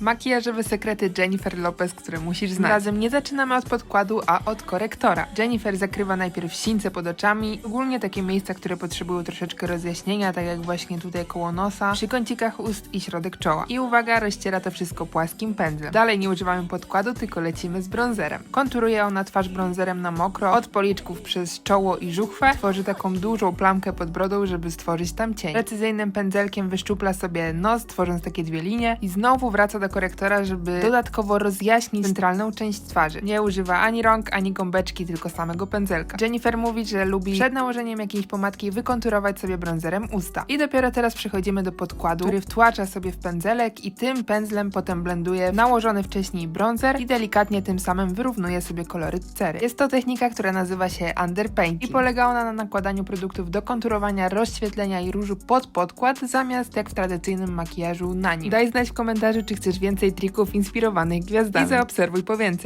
Makijażowe sekrety Jennifer Lopez, które musisz znać. Razem nie zaczynamy od podkładu, a od korektora. Jennifer zakrywa najpierw sińce pod oczami, ogólnie takie miejsca, które potrzebują troszeczkę rozjaśnienia, tak jak właśnie tutaj koło nosa, przy kącikach ust i środek czoła. I uwaga, rozciera to wszystko płaskim pędzlem. Dalej nie używamy podkładu, tylko lecimy z bronzerem. Konturuje ona twarz bronzerem na mokro, od policzków przez czoło i żuchwę, tworzy taką dużą plamkę pod brodą, żeby stworzyć tam cień. Precyzyjnym pędzelkiem wyszczupla sobie nos, tworząc takie dwie linie i znowu wraca do korektora, żeby dodatkowo rozjaśnić centralną część twarzy. Nie używa ani rąk, ani gąbeczki, tylko samego pędzelka. Jennifer mówi, że lubi przed nałożeniem jakiejś pomadki wykonturować sobie bronzerem usta. I dopiero teraz przechodzimy do podkładu, który wtłacza sobie w pędzelek i tym pędzlem potem blenduje nałożony wcześniej bronzer i delikatnie tym samym wyrównuje sobie koloryt cery. Jest to technika, która nazywa się underpainting i polega ona na nakładaniu produktów do konturowania, rozświetlenia i różu pod podkład, zamiast jak w tradycyjnym makijażu na nim. Daj znać w komentarzu, czy chcesz więcej trików inspirowanych gwiazdami i zaobserwuj po więcej.